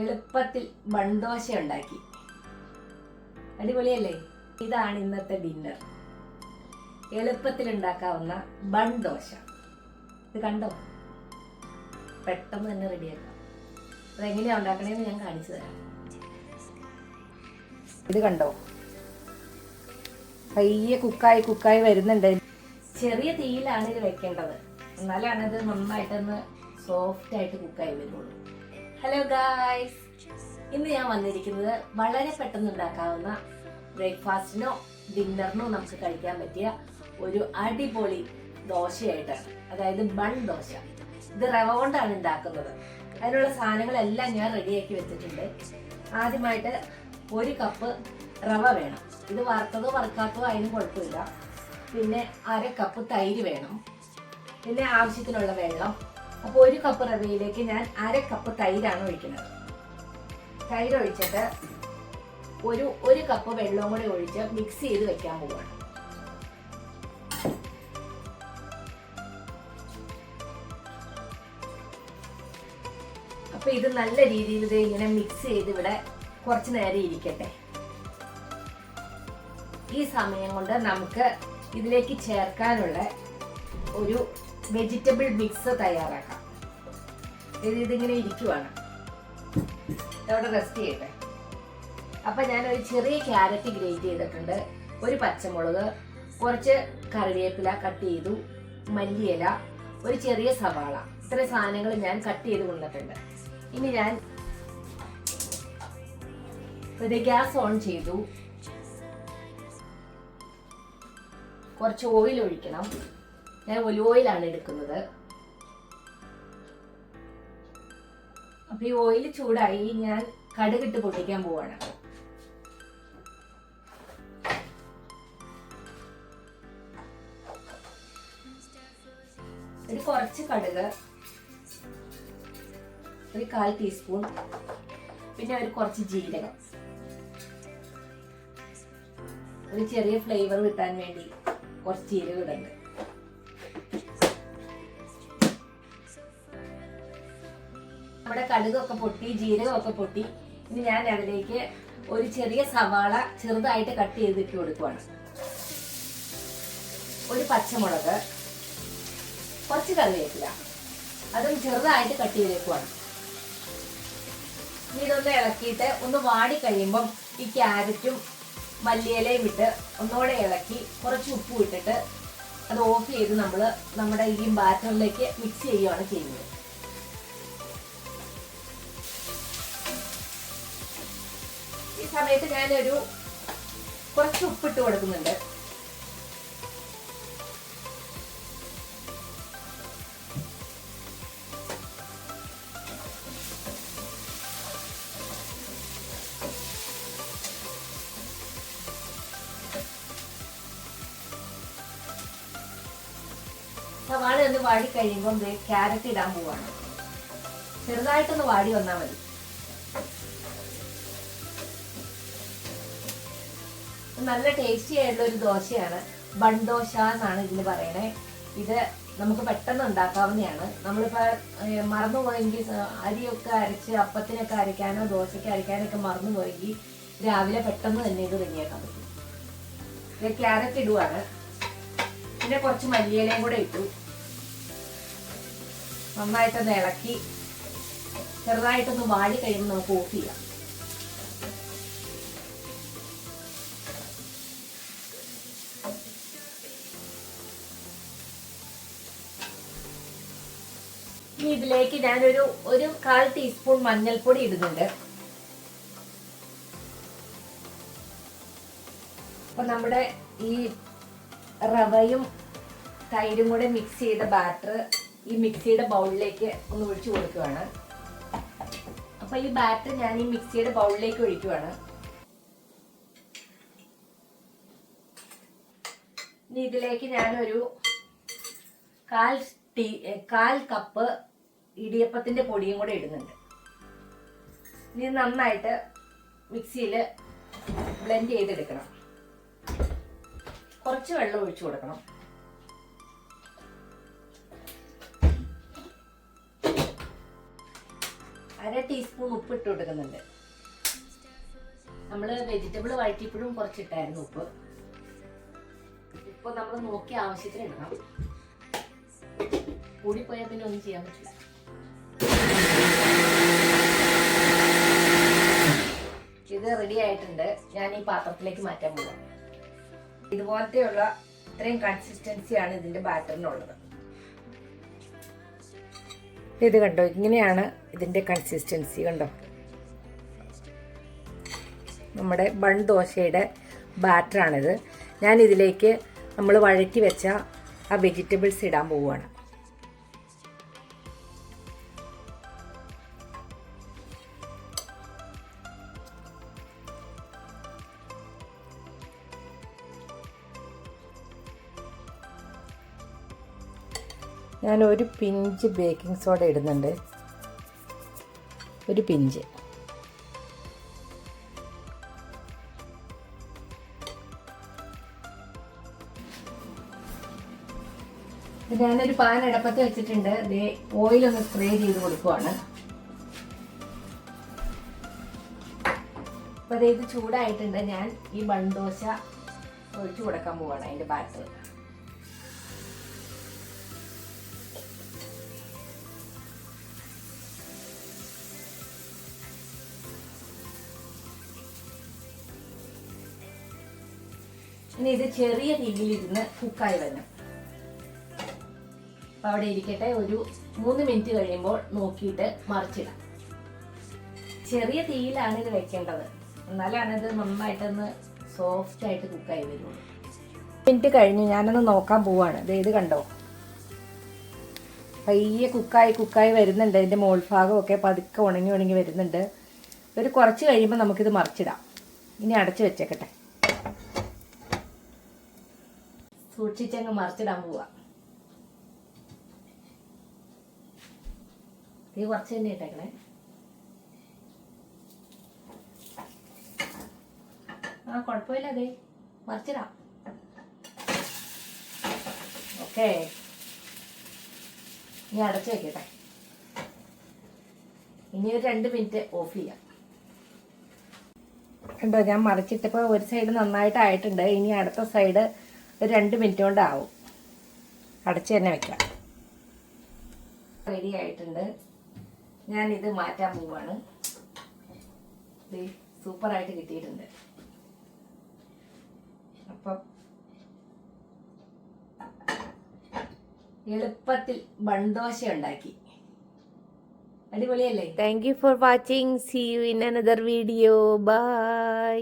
എളുപ്പത്തിൽ മൺദോശ ഉണ്ടാക്കി. അടിപൊളിയല്ലേ? ഇതാണ് ഇന്നത്തെ ഡിന്നർ എളുപ്പത്തിൽ ഉണ്ടാക്കാവുന്ന മൺദോശ ഇത് കണ്ടോ? പെട്ടെന്ന് തന്നെ റെഡിയാക്കാം അതെങ്ങനെയാ ഉണ്ടാക്കണേന്ന് ഞാൻ കാണിച്ചു തരാം. ഇത് കണ്ടോ? പയ്യെ കുക്കായി കുക്കായി വരുന്നുണ്ട്. ചെറിയ തീയിലാണ് ഇത് വെക്കേണ്ടത്. എന്നാലാണ് ഇത് നന്നായിട്ടൊന്ന് സോഫ്റ്റ് ആയിട്ട് കുക്കായി വരുള്ളൂ. ഹലോ ഗായ്സ് ഇന്ന് ഞാൻ വന്നിരിക്കുന്നത് വളരെ പെട്ടെന്ന് ഉണ്ടാക്കാവുന്ന ബ്രേക്ക്ഫാസ്റ്റിനോ ഡിന്നറിനോ നമുക്ക് കഴിക്കാൻ പറ്റിയ ഒരു അടിപൊളി ദോശയായിട്ടാണ് അതായത് ബൺ ദോശ. ഇത് റവ കൊണ്ടാണ് ഉണ്ടാക്കുന്നത്. അതിനുള്ള സാധനങ്ങളെല്ലാം ഞാൻ റെഡിയാക്കി വെച്ചിട്ടുണ്ട്. ആദ്യമായിട്ട് ഒരു കപ്പ് റവ വേണം. ഇത് വറുത്തതോ വറുക്കാത്തതോ അതിന് കുഴപ്പമില്ല. പിന്നെ അര കപ്പ് തൈര് വേണം. പിന്നെ ആവശ്യത്തിനുള്ള വെള്ളം അപ്പോൾ ഒരു കപ്പ് റവയിലേക്ക് ഞാൻ അര കപ്പ് തൈരാണ് ഒഴിക്കുന്നത്. തൈര് ഒഴിച്ചിട്ട് ഒരു ഒരു കപ്പ് വെള്ളവും കൂടി ഒഴിച്ച് മിക്സ് ചെയ്ത് വെക്കാൻ പോവാണ്. അപ്പൊ ഇത് നല്ല രീതിയിൽ ഇത് ഇങ്ങനെ മിക്സ് ചെയ്ത് ഇവിടെ കുറച്ച് നേരം ഇരിക്കട്ടെ. ഈ സമയം കൊണ്ട് നമുക്ക് ഇതിലേക്ക് ചേർക്കാനുള്ള ഒരു വെജിറ്റബിൾ മിക്സ് തയ്യാറാക്കാം. ഇത് ഇതിങ്ങനെ ഇരിക്കുവാണ്. അവിടെ റെസ്റ്റ് ചെയ്യട്ടെ. അപ്പൊ ഞാൻ ഒരു ചെറിയ ക്യാരറ്റ് ഗ്രേറ്റ് ചെയ്തിട്ടുണ്ട്. ഒരു പച്ചമുളക് കുറച്ച് കറിവേപ്പില കട്ട് ചെയ്തു മല്ലിയില ഒരു ചെറിയ സവാള. ഇത്ര സാധനങ്ങൾ ഞാൻ കട്ട് ചെയ്ത് കൊണ്ടിട്ടുണ്ട്. ഇനി ഞാൻ ഇത് ഗ്യാസ് ഓൺ ചെയ്തു. കുറച്ച് ഓയിൽ ഒഴിക്കണം. ഞാൻ ഒലിവ് ഓയിലാണ് എടുക്കുന്നത്. അപ്പൊ ഈ ഓയിൽ ചൂടായി ഞാൻ കടുകിട്ട് പൊട്ടിക്കാൻ പോവാണ്. ഒരു കുറച്ച് കടുക് ഒരു കാൽ ടീസ്പൂൺ പിന്നെ ഒരു കുറച്ച് ജീരകം. ഒരു ചെറിയ ഫ്ലേവർ കിട്ടാൻ വേണ്ടി കുറച്ച് ജീരകം ഇടുന്നുണ്ട് നമ്മുടെ കടുകൊക്കെ പൊട്ടി ജീരകമൊക്കെ പൊട്ടി ഇനി ഞാൻ അതിലേക്ക് ഒരു ചെറിയ സവാള ചെറുതായിട്ട് കട്ട് ചെയ്തിട്ട് കൊടുക്കുവാണ്. ഒരു പച്ചമുളക് കുറച്ച് കറിവേപ്പില അതും ചെറുതായിട്ട് കട്ട് ചെയ്തേക്കുവാണ്. ഇനി ഇതൊന്ന് ഇളക്കിയിട്ട് ഒന്ന് വാടി കഴിയുമ്പം ഈ ക്യാരറ്റും മല്ലിയിലയും ഇട്ട് ഒന്നുകൂടെ ഇളക്കി കുറച്ച് ഉപ്പും ഇട്ടിട്ട് അത് ഓഫ് ചെയ്ത് നമ്മൾ നമ്മുടെ ഈ ബാറ്ററിലേക്ക് മിക്സ് ചെയ്യുകയാണ് ചെയ്യുന്നത്. സമയത്ത് ഞാനൊരു കുറച്ച് ഉപ്പിട്ട് കൊടുക്കുന്നുണ്ട്. സവാള ഒന്ന് വാടി കഴിയുമ്പോൾ ക്യാരറ്റ് ഇടാൻ പോവാണ്. ചെറുതായിട്ടൊന്ന് വാടി വന്നാൽ മതി. നല്ല ടേസ്റ്റി ആയിട്ടുള്ള ഒരു ദോശയാണ്. ബൺ ദോശ എന്നാണ് ഇതിന് പറയണേ. ഇത് നമുക്ക് പെട്ടെന്ന് ഉണ്ടാക്കാവുന്നതാണ്. നമ്മളിപ്പോൾ മറന്നുപോയെങ്കിൽ അരിയൊക്കെ അരച്ച് അപ്പത്തിനൊക്കെ അരയ്ക്കാനോ ദോശയ്ക്ക് അരയ്ക്കാനോ ഒക്കെ മറന്നുപോയെങ്കിൽ രാവിലെ പെട്ടെന്ന് തന്നെ ഇത് റെഡിയാക്കാൻ പറ്റും. ഇത് ക്യാരറ്റ് ഇടുവാണ്. പിന്നെ കുറച്ച് മല്ലിയിലയും കൂടെ ഇട്ടു. നന്നായിട്ടൊന്ന് ഇളക്കി. ചെറുതായിട്ടൊന്ന് വാടി കഴിയുമ്പോൾ നമുക്ക് ഓഫ് ചെയ്യാം. ഇതിലേക്ക് ഞാനൊരു ഒരു കാൽ ടീസ്പൂൺ മഞ്ഞൾപ്പൊടി ഇടുന്നുണ്ട്. അപ്പൊ നമ്മുടെ ഈ റവയും തൈരും കൂടെ മിക്സ് ചെയ്ത ബാറ്റർ ഈ മിക്സിയുടെ ബൗളിലേക്ക് ഒന്ന് ഒഴിച്ചു കൊടുക്കുകയാണ് അപ്പൊ ഈ ബാറ്റർ ഞാൻ ഈ മിക്സിയുടെ ബൗളിലേക്ക് ഒഴിക്കുവാണ്. ഇനി ഇതിലേക്ക് ഞാനൊരു കാൽ ടീ കാൽ കപ്പ് ഇടിയപ്പത്തിന്റെ പൊടിയും കൂടെ ഇടുന്നുണ്ട്. ഇനി നന്നായിട്ട് മിക്സിയിൽ ബ്ലെൻഡ് ചെയ്തെടുക്കണം. കുറച്ച് വെള്ളം ഒഴിച്ചു കൊടുക്കണം. അര ടീസ്പൂൺ ഉപ്പ് ഇട്ട് കൊടുക്കുന്നുണ്ട്. നമ്മൾ വെജിറ്റബിൾ വഴറ്റിയപ്പോഴും കുറച്ചിട്ടായിരുന്നു ഉപ്പ്. ഉപ്പ് നമ്മൾ നോക്കി ആവശ്യത്തിന് ഇടണം കൂടിപ്പോയാൽ പിന്നെ ഒന്നും ചെയ്യാൻ പറ്റില്ല ഇത് റെഡി ആയിട്ടുണ്ട്. ഞാൻ ഈ പാത്രത്തിലേക്ക് മാറ്റാൻ പോകാം ഇതുപോലത്തെയുള്ള ഇത്രയും കൺസിസ്റ്റൻസിയാണ് ഇതിന്റെ ബാറ്ററിനുള്ളത് ഇത് കണ്ടോ? ഇങ്ങനെയാണ് ഇതിന്റെ കൺസിസ്റ്റൻസി കണ്ടോ? നമ്മുടെ ബൺ ദോശയുടെ ബാറ്ററാണിത് ഞാൻ ഇതിലേക്ക് നമ്മൾ വഴറ്റി വെച്ച ആ വെജിറ്റബിൾസ് ഇടാൻ പോവുകയാണ് ഞാൻ ഒരു പിഞ്ച് ബേക്കിംഗ് സോഡ ഇടുന്നുണ്ട്. ഒരു പിഞ്ച്. ഞാനൊരു പാൻ അടപ്പത്ത് വെച്ചിട്ടുണ്ട്. ഓയിൽ ഒന്ന് സ്പ്രേ ചെയ്ത് കൊടുക്കുവാണ്. അപ്പൊ ഇത് ചൂടായിട്ടുണ്ട്. ഞാൻ ഈ ബൺദോശ ഒഴിച്ചു കൊടുക്കാൻ പോവാണ് അതിന്റെ ബാറ്റർ ഇനി ഇത് ചെറിയ തീയിലിരുന്ന് കുക്കായി വരണം. അപ്പൊ അവിടെ ഇരിക്കട്ടെ ഒരു മൂന്ന് മിനിറ്റ് കഴിയുമ്പോൾ നോക്കിയിട്ട് മറിച്ചിടാം. ചെറിയ തീയിലാണ് ഇത് വെക്കേണ്ടത്. എന്നാലാണ് ഇത് നന്നായിട്ടൊന്ന് സോഫ്റ്റ് ആയിട്ട് കുക്കായി വരുള്ളൂ. മിനിറ്റ് കഴിഞ്ഞ് ഞാനൊന്ന് നോക്കാൻ പോവാണ്. ഇത് കണ്ടോ? പയ്യെ കുക്കായി കുക്കായി വരുന്നുണ്ട്. ഇതിന്റെ മോൾ ഭാഗമൊക്കെ പതുക്കെ ഉണങ്ങി ഉണങ്ങി വരുന്നുണ്ട്. ഒരു കുറച്ച് കഴിയുമ്പോൾ നമുക്കിത് മറിച്ചിടാം. ഇനി അടച്ചു വെച്ചേക്കട്ടെ. സൂക്ഷിച്ചങ്ങ് മറിച്ചിടാൻ പോവാ. തീ കുറച്ച് തന്നെ ഇട്ടേക്കണേ. ആ കുഴപ്പമില്ല അതെ മറിച്ചിടാം. ഓക്കെ. ഇനി അടച്ചു വെക്കട്ടെ. ഇനി ഒരു രണ്ട് മിനിറ്റ് ഓഫ് ചെയ്യാം. കണ്ടോ ഞാൻ മറിച്ചിട്ടപ്പോൾ ഒരു സൈഡ് നന്നായിട്ട് ആയിട്ടുണ്ട്. ഇനി അടുത്ത സൈഡ് ഒരു രണ്ട് മിനിറ്റ് കൊണ്ടാവും. അടച്ച് തന്നെ വെക്കാം. റെഡി ആയിട്ടുണ്ട്. ഞാനിത് മാറ്റാൻ പോവാണ്. സൂപ്പറായിട്ട് കിട്ടിയിട്ടുണ്ട്. അപ്പം എളുപ്പത്തിൽ ബൺദോശ ഉണ്ടാക്കി. അടിപൊളിയല്ലേ? Thank you for watching C you in another video bye